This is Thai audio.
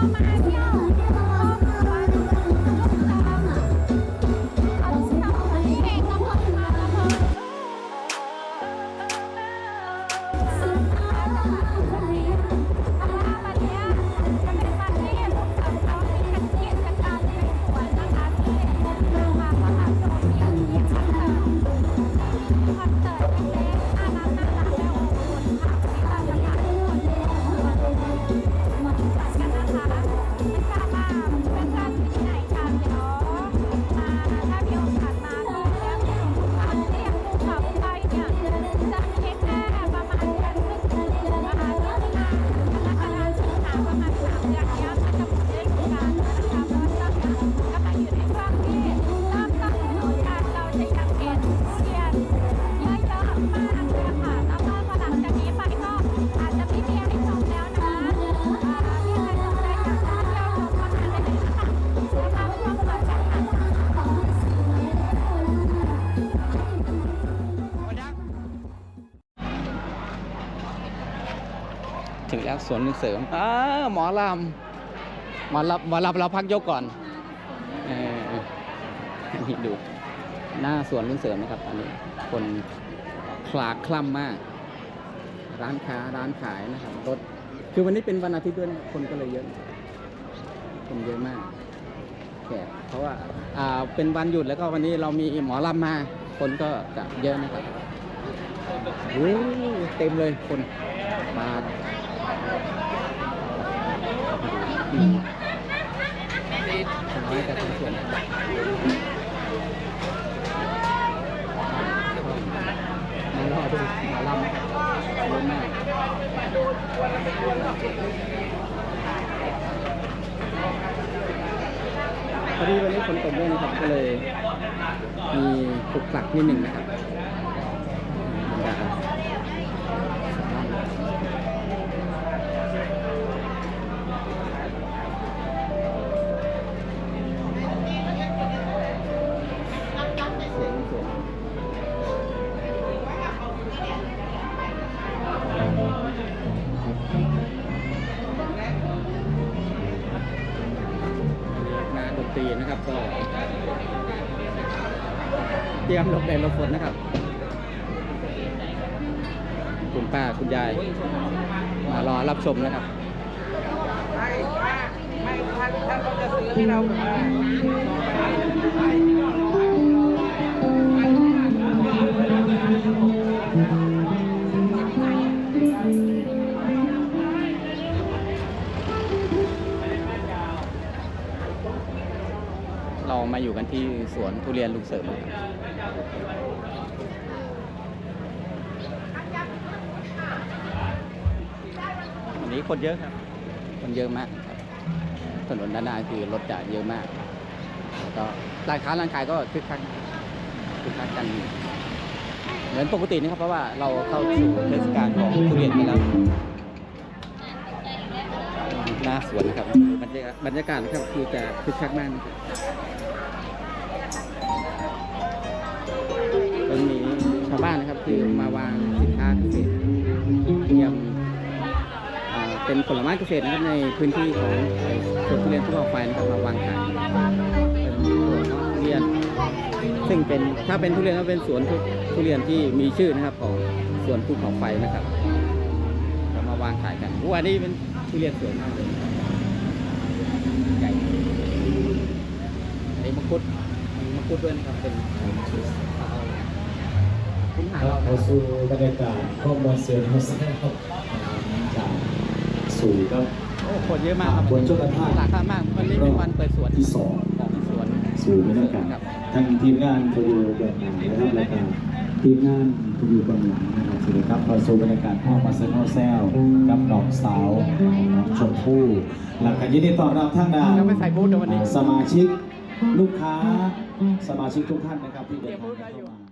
Mama, Ja, ja. สวนเสริมอ้าหมอลำหมารับมารับเราพักยกก่อนเออนี่ดู หน้าสวนเสริมนะครับอันนี้คนคลาคล่ำมาก ร้านค้าร้านขายนะครับรถคือวันนี้เป็นวันอาทิตย์ด้วยนะคนก็เลยเยอะ คนเยอะมากแขกเพราะว่าอ่าเป็นวันหยุดแล้วก็วันนี้เรามีหมอลำมา คนก็จะเยอะนะครับโอ้เต็มเลยคนมา อืมคนน้อยแต่คนส่นมารอดูหมอลำเยอะมากพอดีวันนี้ฝนตกด้วยนะครับก็เลยมีปลุกปลักนิดหนึ่งนะครับ นตรีนะครับก็เตรียมหลบแดดหลบฝนนะครับ คุณป้าคุณยาย มารอรับชมนะครับไม่ไม่ท่านท่าเขาจะซื้อให้เรา มาอยู่กันที่สวนทุเรียนลุงเสริมวันนี้คนเยอะครับ คนเยอะมากครับถนนด้านหน้าคือรถจะเยอะมาก แล้วก็ร้านค้าร้านขายก็คึกคักคึกคักกัน เหมือนปกตินะครับเพราะว่าเราเข้าสู่เทศกาลของทุเรียนกันแล้วหน้าสวนนะครับบรรยากาศบรรยากาศนะครับคือจะคึกคักมาก คือมาวางสินค้าเกษตรเตรียมเป็นผลไม้เกษตรนะครับในพื้นที่ของสวนทุเรียนภูเขาไฟนะครับมาวางขายเป็นสวนทุเรียน ซึ่งเป็นถ้าเป็นทุเรียนก็เป็นสวนทุทุเรียนที่มีชื่อนะครับของสวนภูเขาไฟนะครับเรามาวางขายกันอันนี้เป็นทุเรียนสวยมากเลยใหญ่อันมังคุดมีมังคุดด้วยนะครับเป็นเอาคุ้นหา ครั เราบเข้าสู่บรรยากาศข้อมูลเสือเขาแซ่บจากสู่ครับโอ้คนเยอะมากครับบนชนทานหลากหลายมากวันนี้เป็นวันเปิดสวนที่สองของสวนสู่บรรยากาศครับทั้งทีมงานผู้อยู่เบื้องหน้านะครับและการทีมงานผู้อยู่เบื้องหลังนะครับสวัสดีครับเข้าสู่บรรยากาศพ่อมาเซโนแซลกับน้องสาวน้องชมพู่หลังจากยินดีต้อนรับทางดานยังไม่ใส่บูธในวันนี้สมาชิกลูกค้าสมาชิกทุกท่านนะครับที่เดินทางเข้ามา